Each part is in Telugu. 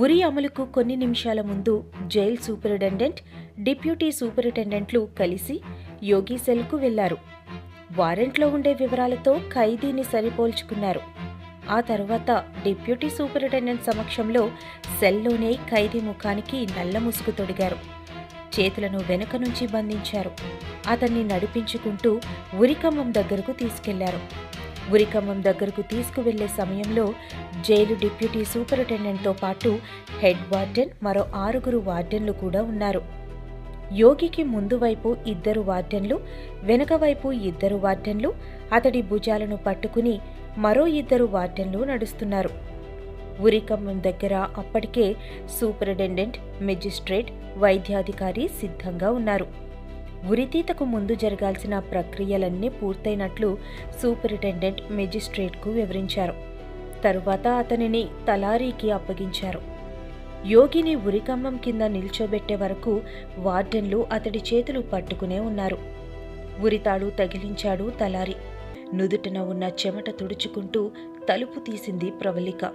ఉరి అమలుకు కొన్ని నిమిషాల ముందు జైల్ సూపరింటెండెంట్ డిప్యూటీ సూపరింటెండెంట్లు కలిసి యోగి సెల్కు వెళ్ళారు. వారెంట్లో ఉండే వివరాలతో ఖైదీని సరిపోల్చుకున్నారు. ఆ తర్వాత డిప్యూటీ సూపరింటెండెంట్ సమక్షంలో సెల్లోనే ఖైదీ ముఖానికి నల్ల ముసుగు తొడిగారు. చేతులను వెనుక నుంచి బంధించారు. అతన్ని నడిపించుకుంటూ ఉరికమ్మం దగ్గరకు తీసుకెళ్ళారు. ఉరికమ్మం దగ్గరకు తీసుకువెళ్ళే సమయంలో జైలు డిప్యూటీ సూపరింటెండెంట్తో పాటు హెడ్ వార్డెన్ మరో ఆరుగురు వార్డెన్లు కూడా ఉన్నారు. యోగికి ముందు వైపు ఇద్దరు వార్డెన్లు వెనుక వైపు ఇద్దరు వార్డెన్లు అతడి భుజాలను పట్టుకుని మరో ఇద్దరు వార్డెన్లు నడుస్తున్నారు. ఉరికమ్మం దగ్గర అప్పటికే సూపరింటెండెంట్ మెజిస్ట్రేట్ వైద్యాధికారి సిద్ధంగా ఉన్నారు. ఉరితీతకు ముందు జరగాల్సిన ప్రక్రియలన్నీ పూర్తయినట్లు సూపరింటెండెంట్ మెజిస్ట్రేట్కు వివరించారు. తరువాత అతనిని తలారీకి అప్పగించారు. యోగిని ఉరికమ్మం కింద నిల్చోబెట్టే వరకు వార్డెన్లు అతడి చేతులు పట్టుకునే ఉన్నారు. ఉరితాడు తగిలించాడు తలారి. నుదుటన ఉన్న చెమట తుడుచుకుంటూ తలుపు తీసింది ప్రవళిక.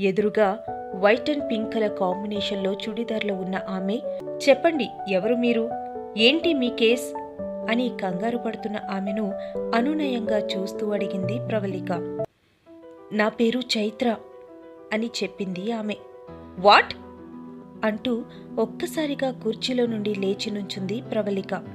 ఎదురుగా వైట్ అండ్ పింక్ కలర్ కాంబినేషన్లో చుడిదార్లో ఉన్న ఆమె చెప్పండి ఎవరు మీరు? ఏంటి మీ కేస్? అని కంగారు పడుతున్న ఆమెను అనునయంగా చూస్తూ అడిగింది ప్రవళిక. నా పేరు చైత్ర అని చెప్పింది ఆమె. వాట్? అంటూ ఒక్కసారిగా కుర్చీలో నుండి లేచి నుంచుంది ప్రవళిక.